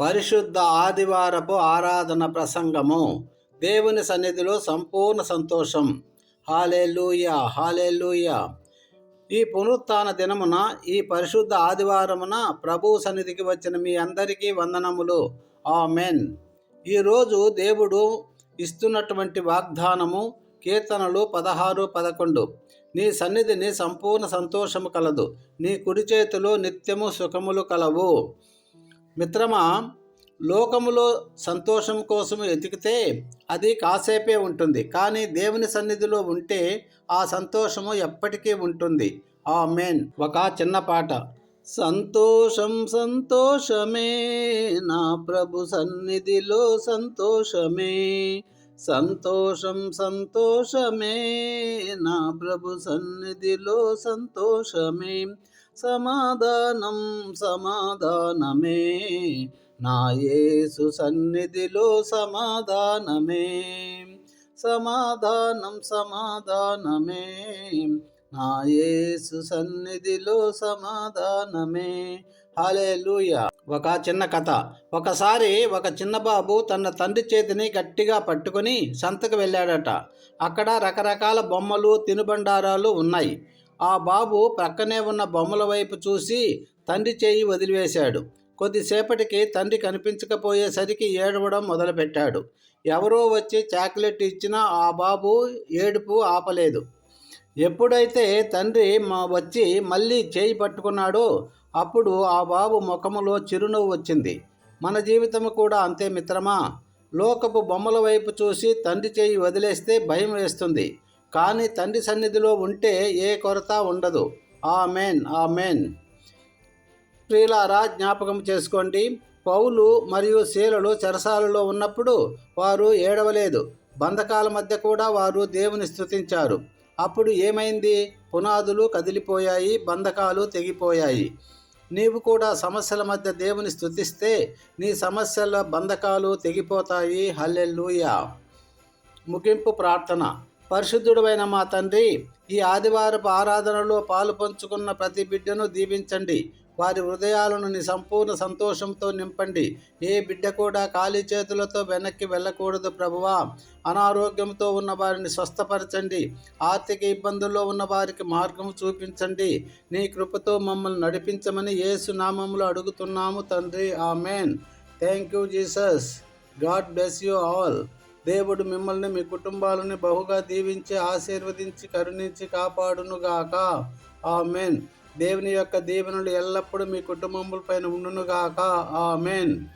పరిశుద్ధ ఆదివారపు ఆరాధన ప్రసంగము. దేవుని సన్నిధిలో సంపూర్ణ సంతోషం. హాలెలూయా హాలెలూయా ఈ పునరుత్న దినమున ఈ పరిశుద్ధ ఆదివారమున ప్రభు సన్నిధికి వచ్చిన మీ అందరికీ వందనములు. ఆమెన్. ఈరోజు దేవుడు ఇస్తున్నటువంటి వాగ్దానము కీర్తనలు పదహారు పదకొండు. నీ సన్నిధిని సంపూర్ణ సంతోషము కలదు. నీ కుడి చేతిలో నిత్యము సుఖములు కలవు. మిత్రమా లోకములో సంతోషం కోసం వెతికితే అది కాసేపే ఉంటుంది. కానీ దేవుని సన్నిధిలో ఉంటే ఆ సంతోషము ఎప్పటికీ ఉంటుంది. ఆ మెయిన్ ఒక చిన్న పాట. సంతోషం సంతోషమే నా ప్రభు సన్నిధిలో సంతోషమే. సంతోషం సంతోషమే నా ప్రభు సన్నిధిలో సంతోషమే. సమాధానం సమాధానమే. నా యేసు సన్నిధిలో సమాధానమే. సమాధానం సమాధానమే. నా యేసు సన్నిధిలో సమాధానమే. హాలేలుయ ఒక చిన్న కథ. ఒకసారి ఒక చిన్న బాబు తన తండ్రి చేతిని గట్టిగా పట్టుకొని సంతకు వెళ్ళాడట. అక్కడ రకరకాల బొమ్మలు తినుబండారాలు ఉన్నాయి. ఆ బాబు ప్రక్కనే ఉన్న బొమ్మల వైపు చూసి తండ్రి చేయి వదిలివేశాడు. కొద్దిసేపటికి తండ్రి కనిపించకపోయేసరికి ఏడవడం మొదలుపెట్టాడు. ఎవరో వచ్చి చాక్లెట్ ఇచ్చినా ఆ బాబు ఏడుపు ఆపలేదు. ఎప్పుడైతే తండ్రి మా వచ్చి మళ్ళీ చేయి పట్టుకున్నాడో అప్పుడు ఆ బాబు ముఖములో చిరునవ్వు వచ్చింది. మన జీవితం కూడా అంతే మిత్రమా? లోకపు బొమ్మల వైపు చూసి తండ్రి చేయి వదిలేస్తే భయం వేస్తుంది. కానీ తండ్రి సన్నిధిలో ఉంటే ఏ కొరత ఉండదు. ఆ మెయిన్ ఆ మెయిన్ ప్రియులారా జ్ఞాపకం చేసుకోండి. పౌలు మరియు శీలలు చెరసాలలో ఉన్నప్పుడు వారు ఏడవలేదు. బంధకాల మధ్య కూడా వారు దేవుని స్థుతించారు అప్పుడు ఏమైంది? పునాదులు కదిలిపోయాయి బంధకాలు తెగిపోయాయి. నీవు కూడా సమస్యల మధ్య దేవుని స్థుతిస్తే నీ సమస్యల బంధకాలు తెగిపోతాయి. హల్లెల్లుయా ముగింపు ప్రార్థన. పరిశుద్ధుడైన మా తండ్రి ఈ ఆదివారపు ఆరాధనలో పాలు పంచుకున్న ప్రతి బిడ్డను దీవించండి. వారి హృదయాలను నీ సంపూర్ణ సంతోషంతో నింపండి. ఏ బిడ్డ కూడా ఖాళీ చేతులతో వెనక్కి వెళ్ళకూడదు ప్రభువా. అనారోగ్యంతో ఉన్న వారిని స్వస్థపరచండి. ఆర్థిక ఇబ్బందుల్లో ఉన్న వారికి మార్గం చూపించండి. నీ కృపతో మమ్మల్ని నడిపించమని యేసు నామములో అడుగుతున్నాము తండ్రి. Amen. Thank you Jesus. God bless you all. దేవుడు మిమ్మల్ని మీ కుటుంబాలను బహుగా దీవించి ఆశీర్వదించి కరుణించి కాపాడునుగాక. ఆమెన్. దేవుని యొక్క దీవెనలు ఎల్లప్పుడూ మీ కుటుంబములపైన ఉండునుగాక. ఆమెన్.